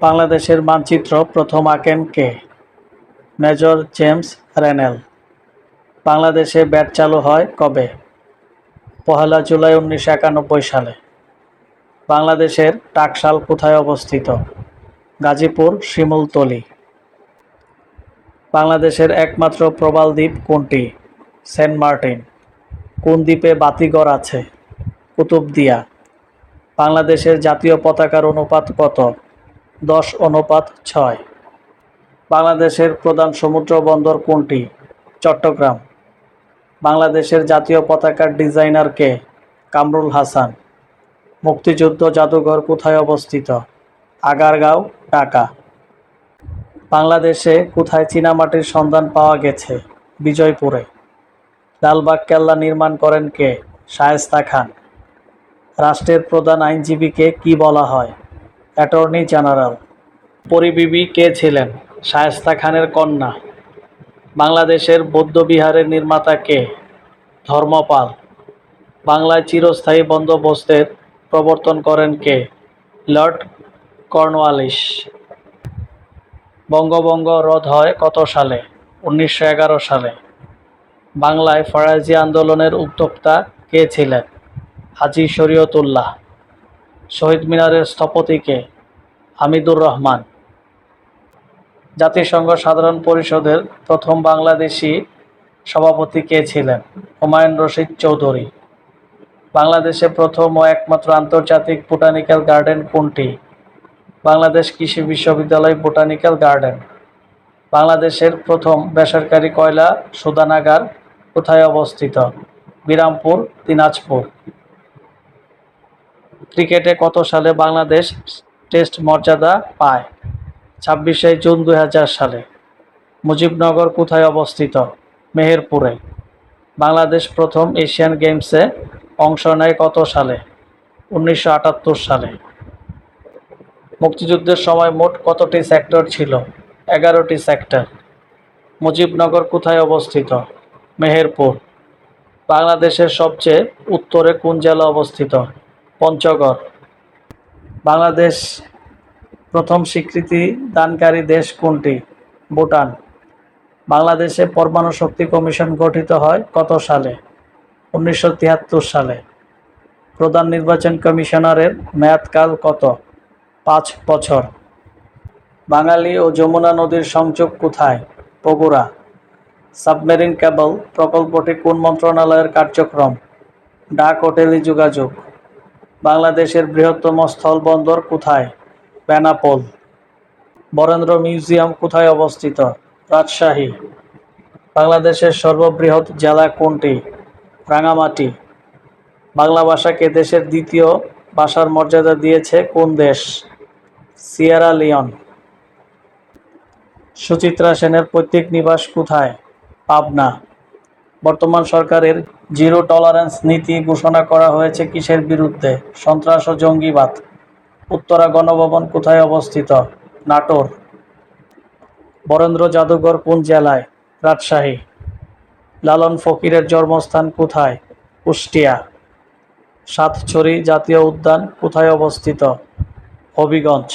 বাংলাদেশের মানচিত্র প্রথম আঁকেন কে? Major James রেনেল। বাংলাদেশে ব্যাট চালু হয় কবে? পহেলা জুলাই উনিশশো একানব্বই সালে। বাংলাদেশের টাকশাল কোথায় অবস্থিত? গাজীপুর শিমুলতলি বাংলাদেশের একমাত্র প্রবাল দ্বীপ কোনটি? Saint Martin. কোন দ্বীপে বাতিঘর আছে? কুতুবদিয়া। বাংলাদেশের জাতীয় পতাকার অনুপাত কত? দশ অনুপাত ছয়। বাংলাদেশের প্রধান সমুদ্র বন্দর কোনটি? চট্টগ্রাম। বাংলাদেশের জাতীয় পতাকার ডিজাইনার কে? কামরুল হাসান। মুক্তিযুদ্ধ জাদুঘর কোথায় অবস্থিত? আগারগাঁও, ঢাকা। বাংলাদেশে কোথায় চীনামাটির সন্ধান পাওয়া গেছে? বিজয়পুরে। লালবাগ কেল্লা নির্মাণ করেন কে? শায়েস্তা খান। রাষ্ট্রের প্রধান আইনজীবীকে কি বলা হয়? Attorney general. পরিবিবি কে ছিলেন? শায়েস্তা খানের কন্যা। বাংলাদেশের বৌদ্ধবিহারের নির্মাতা কে? ধর্মপাল। বাংলায় চিরস্থায়ী বন্দোবস্তের প্রবর্তন করেন কে? লর্ড কর্নওয়ালিস বঙ্গভঙ্গ রদ হয় কত সালে? উনিশশো এগারো সালে। বাংলায় ফরাজি আন্দোলনের উদ্যোক্তা কে ছিলেন? হাজি শরীয়তুল্লাহ। শহীদ মিনারের স্থপতিকে হামিদুর রহমান। জাতিসংঘ সাধারণ পরিষদের প্রথম বাংলাদেশি সভাপতি কে ছিলেন? হুমায়ুন রশিদ চৌধুরী। বাংলাদেশে প্রথম ও একমাত্র আন্তর্জাতিক বোটানিক্যাল গার্ডেন কোনটি? বাংলাদেশ কৃষি বিশ্ববিদ্যালয় বোটানিক্যাল গার্ডেন। বাংলাদেশের প্রথম বেসরকারি কয়লা শোধানাগার কোথায় অবস্থিত? বিরামপুর, দিনাজপুর। ক্রিকেটে কত সালে বাংলাদেশ টেস্ট মর্যাদা পায়? ছাব্বিশে জুন দুই সালে। মুজিবনগর কোথায় অবস্থিত? মেহেরপুরে। বাংলাদেশ প্রথম এশিয়ান গেমসে অংশ নেয় কত সালে? উনিশশো আটাত্তর সালে। মুক্তিযুদ্ধের সময় মোট কতটি সেক্টর ছিল? এগারোটি সেক্টর। মুজিবনগর কোথায় অবস্থিত? মেহেরপুর। বাংলাদেশের সবচেয়ে উত্তরে কোন জেলা অবস্থিত? পঞ্চগড়। বাংলাদেশ প্রথম স্বীকৃতি দানকারী দেশ কোনটি? ভুটান। বাংলাদেশে পরমাণু শক্তি কমিশন গঠিত হয় কত সালে? উনিশশো তিয়াত্তর সালে। প্রধান নির্বাচন কমিশনারের মেয়াদকাল কত? পাঁচ বছর। বাঙালি ও যমুনা নদীর সংযোগ কোথায়? বগুড়া। সাবমেরিন কেবল প্রকল্পটি কোন মন্ত্রণালয়ের কার্যক্রম? ডাক ও টেলিযোগাযোগ। বাংলাদেশের বৃহত্তম স্থলবন্দর কোথায়? বেনাপোল। বরেন্দ্র মিউজিয়াম কোথায় অবস্থিত? রাজশাহী। বাংলাদেশের সর্ববৃহৎ জেলা কোনটি? রাঙামাটি। বাংলা ভাষাকে দেশের দ্বিতীয় ভাষার মর্যাদা দিয়েছে কোন দেশ? Sierra Leone. সুচিত্রা সেনের পৈতৃক নিবাস কোথায়? পাবনা। বর্তমান সরকারের জিরো টলারেন্স নীতি ঘোষণা করা হয়েছে কিসের বিরুদ্ধে? সন্ত্রাস ও জঙ্গিবাদ। উত্তরা গণভবন কোথায় অবস্থিত? নাটোর। বরেন্দ্র জাদুঘর কোন জেলায়? রাজশাহী। লালন ফকিরের জন্মস্থান কোথায়? কুষ্টিয়া। সাতছড়ি জাতীয় উদ্যান কোথায় অবস্থিত? হবিগঞ্জ।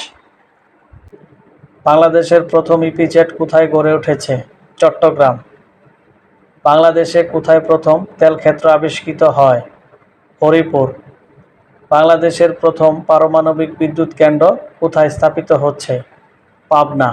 বাংলাদেশের প্রথম ইপিজেট কোথায় গড়ে উঠেছে? চট্টগ্রাম। বাংলাদেশে কোথায় প্রথম তেল ক্ষেত্র আবিষ্কৃত হয়? হরিপুর। বাংলাদেশের প্রথম পারমাণবিক বিদ্যুৎ কেন্দ্র কোথায় স্থাপিত হচ্ছে? পাবনা।